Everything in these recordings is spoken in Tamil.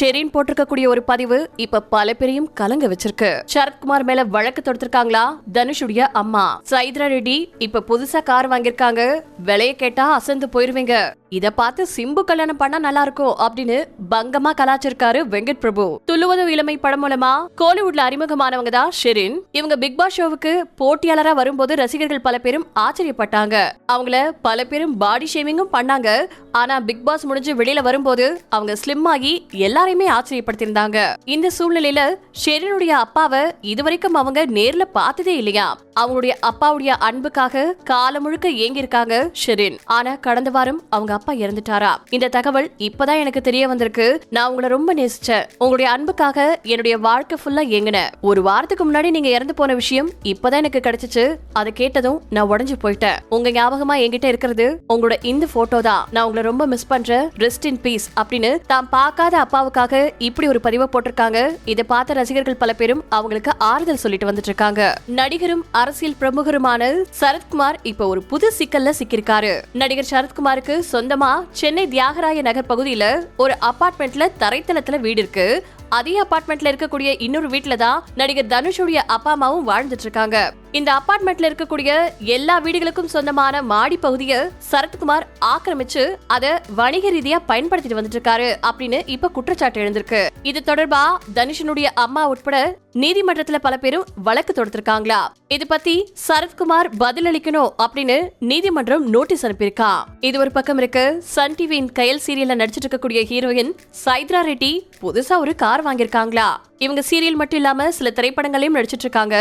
ஷெரீன் போட்டிருக்கக்கூடிய ஒரு பதிவு இப்ப பல பேரையும் கலங்க வச்சிருக்கு. சரத்குமார் மேல வழக்கு தொடுத்திருக்காங்களா? தனுஷுடைய அம்மா. சைத்ரா ரெட்டி இப்ப புதுசா கார் வாங்கியிருக்காங்க. விலைய கேட்டா அசந்து போயிருவீங்க. இத பார்த்து சிம்பு கல்யாணம் பண்ணா நல்லா இருக்கும் அப்படின்னு பங்கமா கலாச்சிருக்காரு வெங்கட் பிரபு. துள்ளுவது இளமை படம் மூலமா கோலிவுட்ல அறிமுகமானவங்க தான் ஷெரின். இவங்க பிக் பாஸ் ஷோவுக்கு போட்டியாளரா வரும்போது ரசிகர்கள் பல பேரும் ஆச்சரியப்பட்டாங்க. அவங்கள பல பேரும் பாடி ஷேமிங்கும் பண்ணாங்க. ஆனா பிக் பாஸ் முடிஞ்சு வெளியில வரும்போது அவங்க ஸ்லிம் ஆகி எல்லாரையுமே ஆச்சரியப்படுத்தியிருந்தாங்க. இந்த சூழ்நிலையில ஷெரினுடைய அப்பாவை இதுவரைக்கும் அவங்க நேர்ல பார்த்ததே இல்லையா? அவங்களுடைய அப்பாவுடைய அன்புக்காக காலம் முழுக்க ஏங்கியிருக்காங்க ஷெரின். ஆனா கடந்த வாரம் அவங்க அப்பா இறந்துட்டாரா? இந்த தகவல் இப்பதான் எனக்கு தெரிய வந்திருக்கு. நான் உங்களை ரொம்ப நேசிச்சேன். உங்களுடைய அன்புக்காக என்னுடைய வாழ்க்கை ஃபுல்லா ஏங்கினேன் ஒரு வாரத்துக்கு முன்னாடி நீங்க இறந்து போன விஷயம் இப்பதான் எனக்கு கிடைச்சிச்சு. அதை கேட்டதும் நான் உடஞ்சு போயிட்டேன். உங்க ஞாபகமா என்கிட்ட இருக்கிறது உங்களோட இந்த போட்டோ தான். நான் உங்களை ரொம்ப மிஸ் பண்றேன். ரெஸ்ட் இன் பீஸ் அப்படின்னு தான் பார்க்காத அப்பாவுக்காக இப்படி ஒரு பதிவை போட்டிருக்காங்க. இதை பார்த்த ரசிகர்கள் பல பேரும் அவங்களுக்கு ஆறுதல் சொல்லிட்டு வந்துட்டு இருக்காங்க நடிகரும் அரசியல் பிரமுகருமான சரத்குமார் இப்ப ஒரு புது சிக்கல்ல சிக்கிருக்காரு நடிகர் சரத்குமாருக்கு சொந்தமா சென்னை தியாகராய நகர் பகுதியில ஒரு அபார்ட்மெண்ட்ல தரைத்தளத்துல வீடு இருக்கு. அதே அபார்ட்மெண்ட்ல இருக்கக்கூடிய இன்னொரு வீட்ல தான் நடிகர் தனுஷுடைய அப்பா அம்மாவும் வாழ்ந்துட்டு இருக்காங்க. இந்த அபார்ட்மெண்ட்ல இருக்கக்கூடிய எல்லா வீடுகளுக்கும் சொந்தமான மாடி பகுதியை சரத்குமார் ஆக்கிரமிச்சு அதை வணிக ரீதியா பயன்படுத்திட்டு வந்துட்டு இருக்காரு அப்படின்னு இப்ப குற்றச்சாட்டு எழுந்திருக்கு. இது தொடர்பா தனுஷனுடைய அம்மா உட்பட நீதிமன்றத்துல பல பேரும் வழக்கு தொடுத்திருக்காங்களா? இது பத்தி சரத்குமார் பதில் அளிக்கணும் அப்படின்னு நீதிமன்றம் நோட்டீஸ் அனுப்பியிருக்கான் இது ஒரு பக்கம் இருக்கு. சன் டிவியின் கயல் சீரியல்ல நடிச்சிட்டு இருக்கக்கூடிய ஹீரோயின் சைத்ரா ரெட்டி புதுசா ஒரு கார் வாங்கியிருக்காங்களா? இவங்க சீரியல் மட்டும் இல்லாம சில திரைப்படங்களையும் நடிச்சிட்டு இருக்காங்க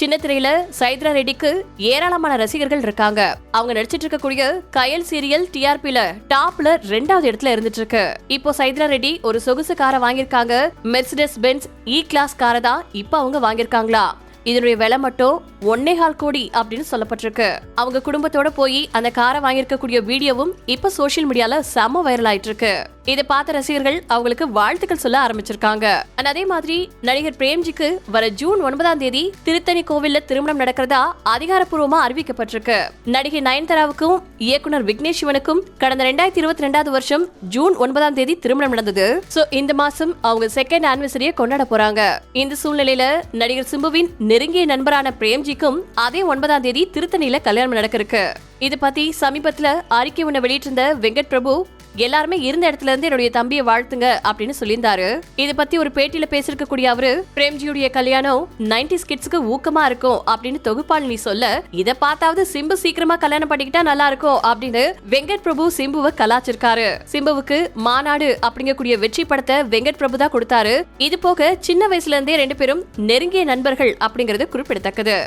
சின்ன திரையில சைத்ரா ரெட்டிக்கு ஏராளமான ரசிகர்கள் இருக்காங்க. அவங்க நடிச்சிட்டு இருக்கக்கூடிய கயல் சீரியல் டிஆர்பில டாப்ல ரெண்டாவது இடத்துல இருந்துட்டு இருக்கு இப்போ சைத்ரா ரெட்டி ஒரு சொகுசு காரை வாங்கியிருக்காங்க. மெர்சிடஸ் பென்ஸ் இ கிளாஸ் காரை தான் இப்போ அவங்க வாங்கியிருக்காங்களா? இதனுடைய விலை மட்டும் ஒன்னே கால் கோடி அப்படின்னு சொல்லப்பட்டிருக்கு. அவங்க குடும்பத்தோட போய் அந்த காரை வாங்கியிருக்கக்கூடிய வீடியோவும் இப்ப சோஷியல் மீடியால செம வைரல் ஆயிட்டு இருக்கு இதை பார்த்த ரசிகர்கள் அவங்களுக்கு வாழ்த்துக்கள் சொல்ல ஆரம்பிச்சிருக்காங்க. அண்ட் அதே மாதிரி நடிகர் பிரேம்ஜிக்கு வர ஜூன் ஒன்பதாம் தேதி திருத்தணி கோவில்ல திருமணம் நடக்கிறதா அதிகாரப்பூர்வமா அறிவிக்கப்பட்டிருக்கு. நடிகை நயன்தாராவுக்கும் இயக்குனர் விக்னேஷ் சிவனுக்கும் கடந்த ரெண்டாயிரத்தி இருபத்தி ரெண்டாவது வருஷம் ஜூன் ஒன்பதாம் தேதி திருமணம் நடந்தது. சோ இந்த மாசம் அவங்க செகண்ட் ஆனிவர்சரியை கொண்டாட போறாங்க. இந்த சூழ்நிலையில நடிகர் சிம்புவின் நெருங்கிய நண்பரான பிரேம்ஜிக்கும் அதே ஒன்பதாம் தேதி திருத்தணியில கல்யாணம் நடக்க இருக்கு இது பத்தி சமீபத்துல அறிக்கை ஒன்று வெளியிட்டிருந்த வெங்கட் பிரபு எல்லாருமே இருந்த இடத்துல இருந்து என்னுடைய தம்பியை வாழ்த்துங்க அப்படின்னு சொல்லியிருந்தாரு. இதை பத்தி ஒரு பேட்டியில பேசிருக்கக்கூடிய அவரு பிரேம்ஜியுடைய கல்யாணம் நைன்டி கிட்ஸ்க்கு ஊக்கமா இருக்கும் அப்படின்னு தொகுப்பாளினி சொல்ல இத பார்த்தாவது சிம்பு சீக்கிரமா கல்யாணம் பண்ணிக்கிட்டா நல்லா இருக்கும் அப்படின்னு வெங்கட் பிரபு சிம்புவை கலாச்சிருக்காரு. சிம்புவுக்கு மாநாடு அப்படிங்கக்கூடிய வெற்றி படத்தை வெங்கட் பிரபு தான் கொடுத்தாரு. இது போக சின்ன வயசுல இருந்தே ரெண்டு பேரும் நெருங்கிய நண்பர்கள் அப்படிங்கிறது குறிப்பிடத்தக்கது.